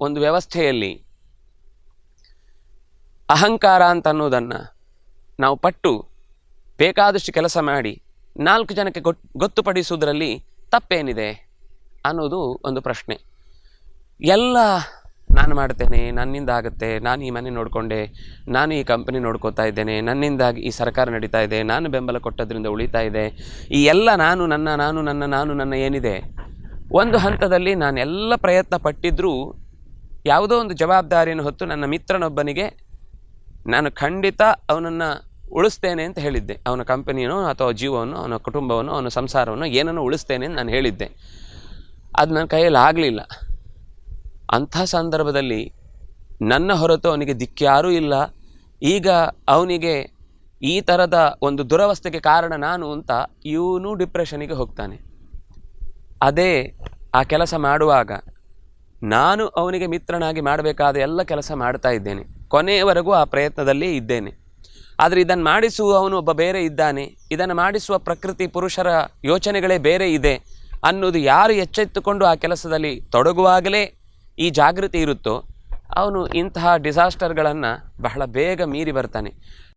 ಒಂದು ವ್ಯವಸ್ಥೆಯಲ್ಲಿ ಅಹಂಕಾರ ಅಂತ ಅನ್ನೋದನ್ನು ನಾವು ಪಟ್ಟು ಬೇಕಾದಷ್ಟು ಕೆಲಸ ಮಾಡಿ ನಾಲ್ಕು ಜನಕ್ಕೆ ಗೊತ್, ಗೊತ್ತುಪಡಿಸುವುದರಲ್ಲಿ ತಪ್ಪೇನಿದೆ ಅನ್ನೋದು ಒಂದು ಪ್ರಶ್ನೆ. ಎಲ್ಲ ನಾನು ಮಾಡ್ತೇನೆ, ನನ್ನಿಂದ ಆಗುತ್ತೆ, ನಾನು ಈ ಮನೆ ನೋಡಿಕೊಂಡೆ, ನಾನು ಈ ಕಂಪನಿ ನೋಡ್ಕೋತಾ ಇದ್ದೇನೆ, ನನ್ನಿಂದಾಗಿ ಈ ಸರ್ಕಾರ ನಡೀತಾ ಇದೆ, ನಾನು ಬೆಂಬಲ ಕೊಟ್ಟದ್ರಿಂದ ಉಳಿತಾ ಇದೆ, ಈ ಎಲ್ಲ ನಾನು, ನನ್ನ ನಾನು ನನ್ನ ನಾನು, ನನ್ನ ಏನಿದೆ, ಒಂದು ಹಂತದಲ್ಲಿ ನಾನು ಎಲ್ಲ ಪ್ರಯತ್ನ ಪಟ್ಟಿದ್ದರೂ ಯಾವುದೋ ಒಂದು ಜವಾಬ್ದಾರಿಯನ್ನು ಹೊತ್ತು ನನ್ನ ಮಿತ್ರನೊಬ್ಬನಿಗೆ ನಾನು ಖಂಡಿತ ಅವನನ್ನು ಉಳಿಸ್ತೇನೆ ಅಂತ ಹೇಳಿದ್ದೆ. ಅವನ ಕಂಪನಿಯನ್ನು ಅಥವಾ ಜೀವವನ್ನು, ಅವನ ಕುಟುಂಬವನ್ನು, ಅವನ ಸಂಸಾರವನ್ನು ಏನನ್ನು ಉಳಿಸ್ತೇನೆ ಅಂತ ನಾನು ಹೇಳಿದ್ದೆ. ಅದು ನನ್ನ ಕೈಯಲ್ಲಿ ಆಗಲಿಲ್ಲ. ಅಂಥ ಸಂದರ್ಭದಲ್ಲಿ ನನ್ನ ಹೊರತು ಅವನಿಗೆ ದಿಕ್ಕ್ಯಾರೂ ಇಲ್ಲ. ಈಗ ಅವನಿಗೆ ಈ ಥರದ ಒಂದು ದುರವಸ್ಥೆಗೆ ಕಾರಣ ನಾನು ಅಂತ ಇವನು ಡಿಪ್ರೆಷನಿಗೆ ಹೋಗ್ತಾನೆ. ಅದೇ ಆ ಕೆಲಸ ಮಾಡುವಾಗ ನಾನು ಅವನಿಗೆ ಮಿತ್ರನಾಗಿ ಮಾಡಬೇಕಾದ ಎಲ್ಲ ಕೆಲಸ ಮಾಡ್ತಾ ಇದ್ದೇನೆ. ಕೊನೆಯವರೆಗೂ ಆ ಪ್ರಯತ್ನದಲ್ಲಿ ಇದ್ದೇನೆ. ಆದರೆ ಇದನ್ನು ಮಾಡಿಸುವವನು ಒಬ್ಬ ಬೇರೆ ಇದ್ದಾನೆ. ಇದನ್ನು ಮಾಡಿಸುವ ಪ್ರಕೃತಿ ಪುರುಷರ ಯೋಚನೆಗಳೇ ಬೇರೆ ಇದೆ. ಅನ್ನೋದು ಯಾರು ಎಚ್ಚೆತ್ತುಕೊಂಡು ಆ ಕೆಲಸದಲ್ಲಿ ತೊಡಗುವಾಗಲೇ ಈ ಜಾಗೃತಿ ಇರುತ್ತೋ ಅವನು ಇಂತಹ ಡಿಸಾಸ್ಟರ್ಗಳನ್ನು ಬಹಳ ಬೇಗ ಮೀರಿ ಬರ್ತಾನೆ.